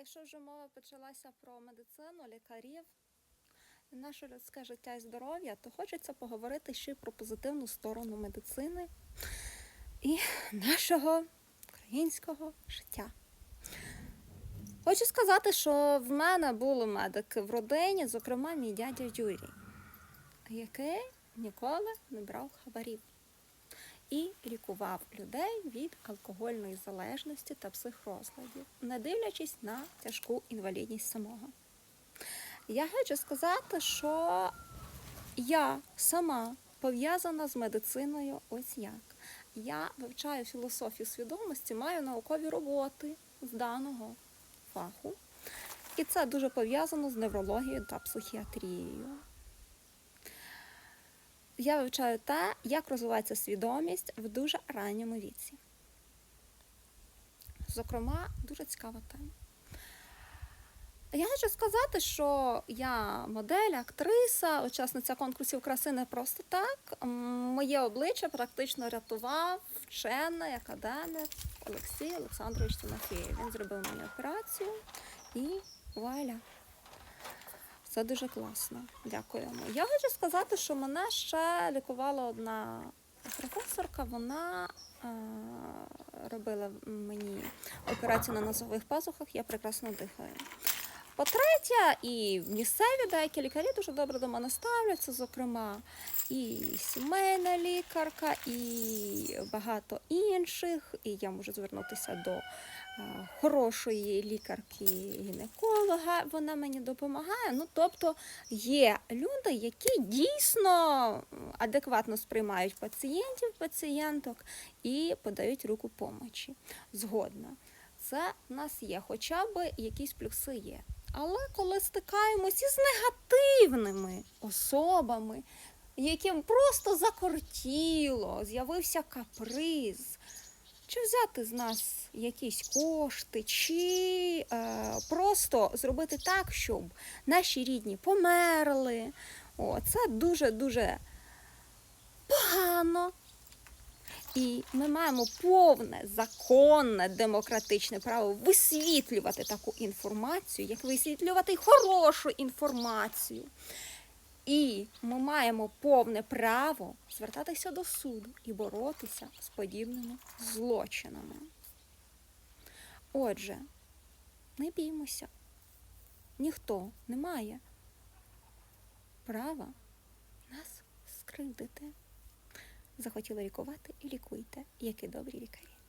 якщо вже мова почалася про медицину, лікарів, наше людське життя і здоров'я, то хочеться поговорити ще й про позитивну сторону медицини і нашого українського життя. Хочу сказати, що в мене були медики в родині, зокрема, мій дядя Юрій, який ніколи не брав хабарів і лікував людей від алкогольної залежності та психрозладів, не дивлячись на тяжку інвалідність самого. Я хочу сказати, що я сама пов'язана з медициною ось як. Я вивчаю філософію свідомості, маю наукові роботи з даного фаху. І це дуже пов'язано з неврологією та психіатрією. Я вивчаю те, як розвивається свідомість в дуже ранньому віці. Зокрема, дуже цікава тема. Я хочу сказати, що я модель, актриса, учасниця конкурсів краси не просто так. Моє обличчя практично рятував вчений академик Олексій Олександрович Тимофєєв. Він зробив мені операцію і вуаля. Це дуже класно. Дякуємо. Я хочу сказати, що мене ще лікувала одна професорка. Вона е, робила мені операцію на носових пазухах, я прекрасно дихаю. По-третє, і місцеві деякі лікарі дуже добре до мене ставляться, зокрема, і сімейна лікарка, і багато інших. І я можу звернутися до е, хорошої лікарки-гінеколога, вона мені допомагає. Ну, тобто є люди, які дійсно адекватно сприймають пацієнтів, пацієнток і подають руку помочі. Згодна. Це в нас є, хоча б якісь плюси є. Але коли стикаємось із негативними особами, яким просто закортіло, з'явився каприз, чи взяти з нас якісь кошти, чи е, просто зробити так, щоб наші рідні померли. О, це дуже-дуже погано. І ми маємо повне, законне, демократичне право висвітлювати таку інформацію, як висвітлювати хорошу інформацію. І ми маємо повне право звертатися до суду і боротися з подібними злочинами. Отже, не біймося. Ніхто не має права нас скривдити. Захотіли лікувати і лікуйте, і добрі лікарі.